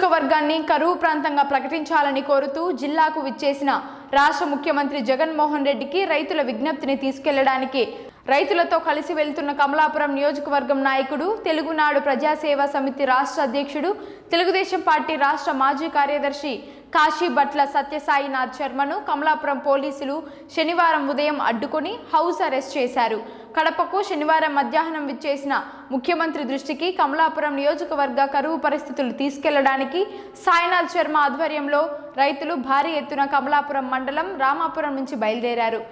నియోజకవర్గాన్ని కరువు ప్రాంతంగా ప్రకటించాలని కోరుతూ జిల్లాకు విచ్చేసిన రాష్ట్ర ముఖ్యమంత్రి జగన్మోహన్ రెడ్డికి రైతుల విజ్ఞప్తిని తీసుకెళ్ళడానికి రైతులతో కలిసి వెళ్తున్న కమలాపురం నియోజకవర్గం నాయకుడు తెలుగునాడు ప్రజాసేవా సమితి రాష్ట్ర అధ్యక్షుడు తెలుగుదేశం పార్టీ రాష్ట్ర మాజీ కార్యదర్శి కాశీ భట్ల సత్యసాయినాథ్ శర్మను కమలాపురం పోలీసులు శనివారం ఉదయం అడ్డుకొని హౌస్ అరెస్ట్ చేశారు. కడపకు శనివారం మధ్యాహ్నం విచ్చేసిన ముఖ్యమంత్రి దృష్టికి కమలాపురం నియోజకవర్గ కరువు పరిస్థితులు తీసుకెళ్ళడానికి సాయినాథ్ శర్మ ఆధ్వర్యంలో రైతులు భారీ ఎత్తున కమలాపురం మండలం రామాపురం నుంచి బయలుదేరారు.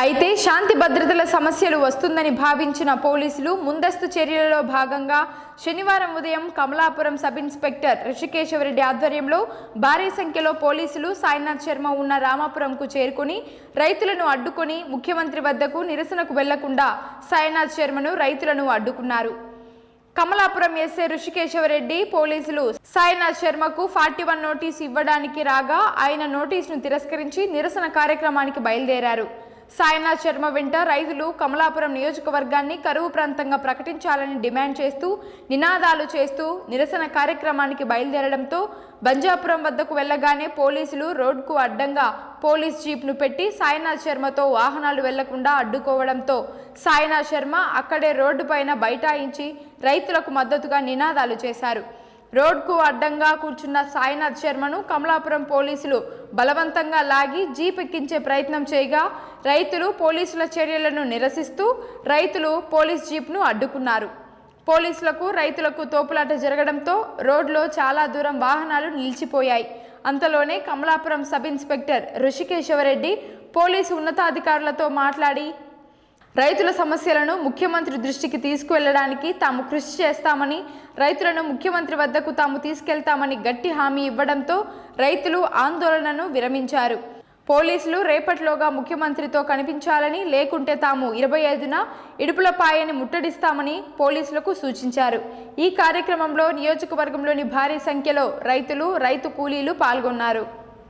అయితే శాంతి భద్రతల సమస్యలు వస్తుందని భావించిన పోలీసులు ముందస్తు చర్యలలో భాగంగా శనివారం ఉదయం కమలాపురం సబ్ ఇన్స్పెక్టర్ ఋషికేశవరెడ్డి ఆధ్వర్యంలో భారీ సంఖ్యలో పోలీసులు సాయినాథ్ శర్మ ఉన్న రామాపురంకు చేరుకుని రైతులను అడ్డుకొని ముఖ్యమంత్రి వద్దకు నిరసనకు వెళ్ళకుండా సాయినాథ్ శర్మను రైతులను అడ్డుకున్నారు. కమలాపురం ఎస్ఏ ఋషికేశవరెడ్డి పోలీసులు సాయినాథ్ శర్మకు ఫార్టీ వన్ నోటీస్ ఇవ్వడానికి రాగా ఆయన నోటీసును తిరస్కరించి నిరసన కార్యక్రమానికి బయలుదేరారు. సాయినాథ్ శర్మ వెంట రైతులు కమలాపురం నియోజకవర్గాన్ని కరువు ప్రాంతంగా ప్రకటించాలని డిమాండ్ చేస్తూ నినాదాలు చేస్తూ నిరసన కార్యక్రమానికి బయలుదేరడంతో బంజాపురం వద్దకు వెళ్ళగానే పోలీసులు రోడ్కు అడ్డంగా పోలీస్ జీప్ను పెట్టి సాయినాథ్ శర్మతో వాహనాలు వెళ్ళకుండా అడ్డుకోవడంతో సాయినాథ్ శర్మ అక్కడే రోడ్డు పైన బైఠాయించి రైతులకు మద్దతుగా నినాదాలు చేశారు. రోడ్కు అడ్డంగా కూర్చున్న సాయినాథ్ శర్మను కమలాపురం పోలీసులు బలవంతంగా లాగి జీప్ ఎక్కించే ప్రయత్నం చేయగా రైతులు పోలీసుల చర్యలను నిరసిస్తూ రైతులు పోలీస్ జీప్ను అడ్డుకున్నారు. పోలీసులకు రైతులకు తోపులాట జరగడంతో రోడ్లో చాలా దూరం వాహనాలు నిలిచిపోయాయి. అంతలోనే Kamalapuram sub inspector Rishikeshavareddy police ఉన్నతాధికారులతో మాట్లాడి రైతుల సమస్యలను ముఖ్యమంత్రి దృష్టికి తీసుకువెళ్ళడానికి తాము కృషి చేస్తామని రైతులను ముఖ్యమంత్రి వద్దకు తాము తీసుకెళ్తామని గట్టి హామీ ఇవ్వడంతో రైతులు ఆందోళనను విరమించారు. పోలీసులు రేపట్లోగా ముఖ్యమంత్రితో కనిపించాలని లేకుంటే తాము ఇరవై ఐదున ఇడుపులపాయని ముట్టడిస్తామని పోలీసులకు సూచించారు. ఈ కార్యక్రమంలో నియోజకవర్గంలోని భారీ సంఖ్యలో రైతులు రైతు కూలీలు పాల్గొన్నారు.